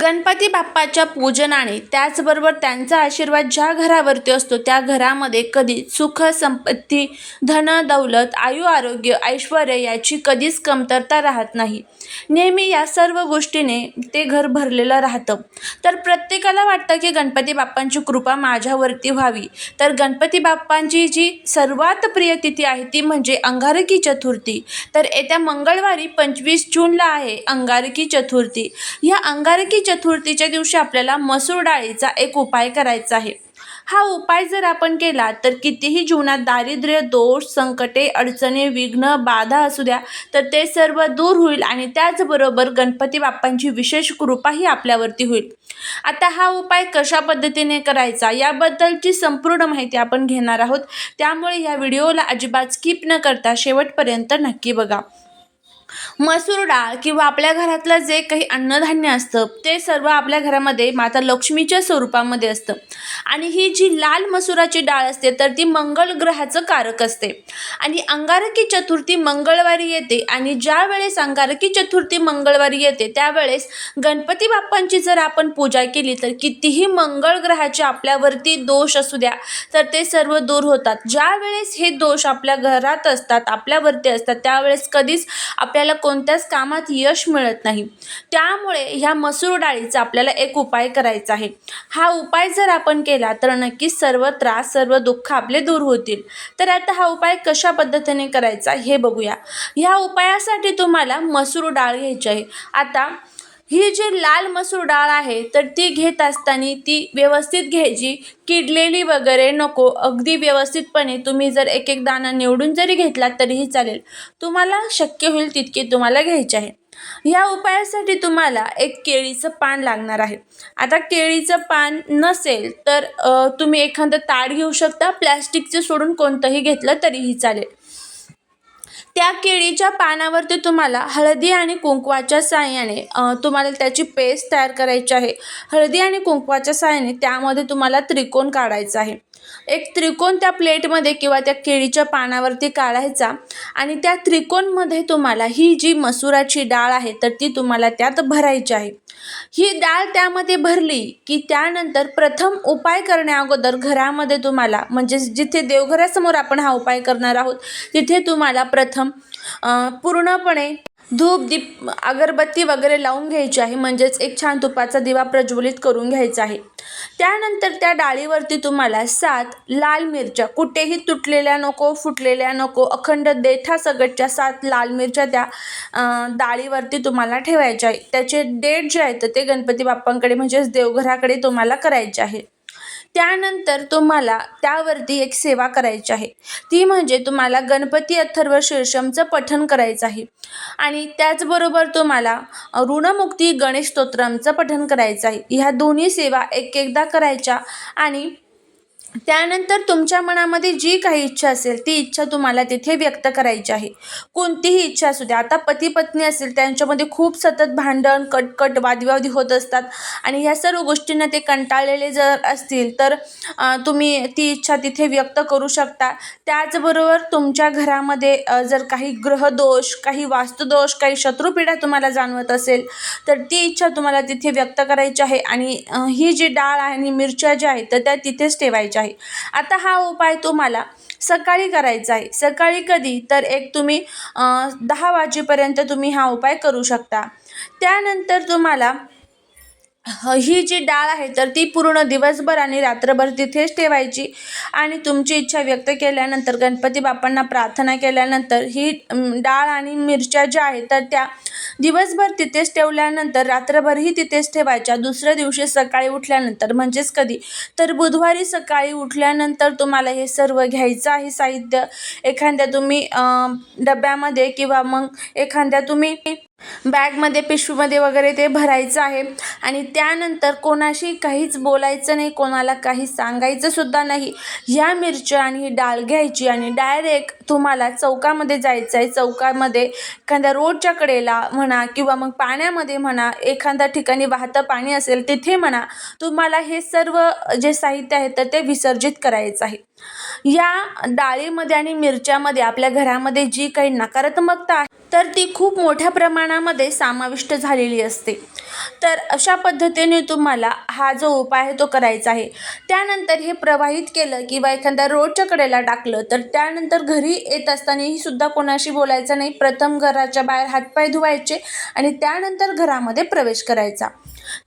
गणपती बाप्पाच्या पूजनाने त्याचबरोबर त्यांचा आशीर्वाद ज्या घरावरती असतो त्या घरामध्ये कधी सुख संपत्ती धन दौलत आयु आरोग्य ऐश्वर याची कधीच कमतरता राहत नाही. नेहमी या सर्व गोष्टीने ते घर भरलेलं राहतं. तर प्रत्येकाला वाटतं की गणपती बाप्पांची कृपा माझ्यावरती व्हावी. तर गणपती बाप्पांची जी सर्वात प्रिय तिथी आहे ती म्हणजे अंगारकी चतुर्थी. तर येत्या मंगळवारी पंचवीस जूनला आहे अंगारकी चतुर्थी. ह्या अंगारकी चतुर्थीच्या दिवशी आपल्याला मसूर डाळीचा एक उपाय करायचा आहे. हा उपाय जर आपण केला तर कितीही जीवनात दारिद्र्य दोष संकटे अडचणी विघ्न बाधा असू द्या तर ते सर्व दूर होईल आणि त्याचबरोबर गणपती बाप्पांची विशेष कृपाही आपल्यावरती होईल. आता हा उपाय कशा पद्धतीने करायचा याबद्दलची संपूर्ण माहिती आपण घेणार आहोत. त्यामुळे या व्हिडिओला अजिबात स्किप न करता शेवटपर्यंत नक्की बघा. मसूर डाळ किंवा आपल्या घरातलं जे काही अन्नधान्य असतं ते सर्व आपल्या घरामध्ये माता लक्ष्मीच्या स्वरूपामध्ये असतं. आणि ही जी लाल मसुराची डाळ असते तर ती मंगळ ग्रहाचं कारक असते. आणि अंगारकी चतुर्थी मंगळवारी येते आणि ज्या वेळेस अंगारकी चतुर्थी मंगळवारी येते त्यावेळेस गणपती बाप्पांची जर आपण पूजा केली तर कितीही मंगळ ग्रहाचे आपल्यावरती दोष असू द्या तर ते सर्व दूर होतात. ज्या वेळेस हे दोष आपल्या घरात असतात आपल्यावरती असतात त्यावेळेस कधीच आपल्याला कोणत्याच कामात यश मिळत नाही. त्यामुळे ह्या मसूर डाळीचा आपल्याला एक उपाय करायचा आहे. हा उपाय जर आपण केला तर नक्कीच सर्व त्रास सर्व दुःख आपले दूर होतील. तर आता हा उपाय कशा पद्धतीने करायचा हे बघूया. ह्या उपायासाठी तुम्हाला मसूर डाळ घ्यायची आहे. आता ही जी लाल मसूर डाळ आहे तर ती घेत असताना ती व्यवस्थित घ्यायची. किडलेली वगैरे नको अगदी व्यवस्थितपणे तुम्ही जर एक एक दाणा निवडून जरी घेतला तरीही चालेल. तुम्हाला शक्य होईल तितकी तुम्हाला घ्यायची आहे. ह्या उपायासाठी तुम्हाला एक केळीचं पान लागणार आहे. आता केळीचं पान नसेल तर तुम्ही एखादं ताड घेऊ शकता प्लॅस्टिकचं सोडून कोणतंही घेतलं तरीही चालेल. त्या केळीच्या पानावरती तुम्हाला हळदी आणि कुंकवाच्या साहाय्याने तुम्हाला त्याची पेस्ट तयार करायची आहे. हळदी आणि कुंकवाच्या साह्याने त्यामध्ये तुम्हाला त्रिकोण काढायचा आहे. एक त्रिकोण त्या प्लेटमध्ये किंवा त्या केळीच्या पानावरती काढायचा आणि त्या त्रिकोणमध्ये तुम्हाला ही जी मसुराची डाळ आहे तर ती तुम्हाला त्यात भरायची आहे. ही डाळ त्यामध्ये भरली की त्यानंतर प्रथम उपाय करण्या अगोदर घरामध्ये तुम्हाला म्हणजे जिथे देवघरासमोर आपण हा उपाय करणार आहोत तिथे तुम्हाला प्रथम पूर्णपणे धूप दीप अगरबत्ती वगैरे लावून घ्यायची आहे. म्हणजेच एक छान तुपाचा दिवा प्रज्वलित करून घ्यायचा आहे. त्यानंतर त्या डाळीवरती तुम्हाला सात लाल मिरच्या कुठेही तुटलेल्या नको फुटलेल्या नको अखंड देठा सगटच्या सात लाल मिरच्या त्या डाळीवरती तुम्हाला ठेवायच्या आहे. त्याचे डेट जे आहेत ते गणपती बाप्पांकडे म्हणजेच देवघराकडे तुम्हाला करायचे आहे. त्यानंतर तुम्हाला त्यावरती एक सेवा करायची आहे. ती म्हणजे तुम्हाला गणपती अथर्व शीर्षमचं पठण करायचं आहे. आणि त्याचबरोबर तुम्हाला ऋणमुक्ती गणेश स्तोत्रमचं पठण करायचं आहे. ह्या दोन्ही सेवा एक एकदा करायच्या आणि त्यानंतर तुमच्या मनामध्ये जी काही इच्छा असेल ती इच्छा तुम्हाला तिथे व्यक्त करायची आहे. कोणतीही इच्छा असू द्या आता पती पत्नी असेल त्यांच्यामध्ये खूप सतत भांडण कटकट वादविवादी होत असतात. आणि ह्या सर्व गोष्टींना ते कंटाळलेले जर असतील तर तुम्ही ती इच्छा तिथे व्यक्त करू शकता. त्याचबरोबर तुमच्या घरामध्ये जर काही ग्रहदोष काही वास्तुदोष काही शत्रुपीडा तुम्हाला जाणवत असेल तर ती इच्छा तुम्हाला तिथे व्यक्त करायची आहे. आणि ही जी डाळ आहे आणि मिरच्या ज्या आहेत तर त्या तिथेच ठेवायच्या आहे. आता हा उपाय तुम्हाला सकाळी करायचा आहे. सकाळी कधी? तर एक तुम्ही दहा वाजेपर्यंत तुम्ही हा उपाय करू शकता. त्यानंतर तुम्हाला ह- ही जी डाळ आहे तर ती पूर्ण दिवसभर आणि रात्रभर तिथेच ठेवायची. आणि तुमची इच्छा व्यक्त केल्यानंतर गणपती बाप्पांना प्रार्थना केल्यानंतर ही डाळ आणि मिरच्या ज्या आहेत तर त्या दिवसभर तिथेच ठेवल्यानंतर रात्रभरही तिथेच ठेवायच्या. दुसऱ्या दिवशी सकाळी उठल्यानंतर म्हणजेच कधी? तर बुधवारी सकाळी उठल्यानंतर तुम्हाला हे सर्व घ्यायचं आहे साहित्य. एखाद्या तुम्ही डब्यामध्ये किंवा मग एखाद्या तुम्ही बॅगमध्ये पिशवीमध्ये वगैरे ते भरायचं आहे. आणि त्यानंतर कोणाशी काहीच बोलायचं नाही कोणाला काही सांगायचं सुद्धा नाही. ह्या मिरच्या आणि ही डाळ घ्यायची आणि डायरेक्ट तुम्हाला चौकामध्ये जायचं आहे. चौकामध्ये एखाद्या रोडच्या कडेला म्हणा किंवा मग पाण्यामध्ये म्हणा एखाद्या ठिकाणी वाहतं पाणी असेल तिथे म्हणा तुम्हाला हे सर्व जे साहित्य आहे तर ते विसर्जित करायचं आहे. या डाळीमध्ये आणि मिरच्यामध्ये आपल्या घरामध्ये जी काही नकारात्मकता आहे तर ती खूप मोठ्या प्रमाणामध्ये समाविष्ट झालेली असते. तर अशा पद्धतीने तुम्हाला हा जो उपाय आहे तो करायचा आहे. त्यानंतर हे प्रवाहित केलं किंवा एखाद्या रोडच्या कडेला टाकलं तर त्यानंतर घरी येत असतानाही सुद्धा कोणाशी बोलायचं नाही. प्रथम घराच्या बाहेर हातपाय धुवायचे आणि त्यानंतर घरामध्ये प्रवेश करायचा.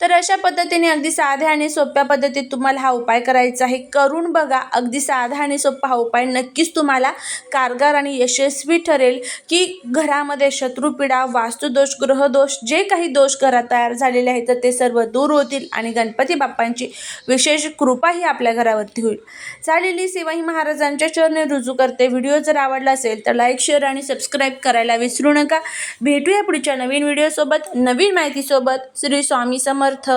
तर अशा पद्धतीने अगदी साध्या आणि सोप्या पद्धतीत तुम्हाला हा उपाय करायचा आहे. करून बघा अगदी साधा आणि सोपा हा उपाय नक्कीच तुम्हाला कारगर आणि यशस्वी ठरेल की घरामध्ये शत्रुपीडा वास्तुदोष ग्रहदोष जे काही दोष घरात तयार झालेले आहेत तर ते सर्व दूर होतील आणि गणपती बाप्पांची विशेष कृपाही आपल्या घरावरती होईल. झालेली सेवा ही महाराजांच्या चरणे रुजू करते. व्हिडिओ जर आवडला असेल तर लाईक शेअर आणि सबस्क्राईब करायला विसरू नका. भेटूया पुढच्या नवीन व्हिडिओसोबत नवीन माहितीसोबत. श्री स्वामी समर्थ.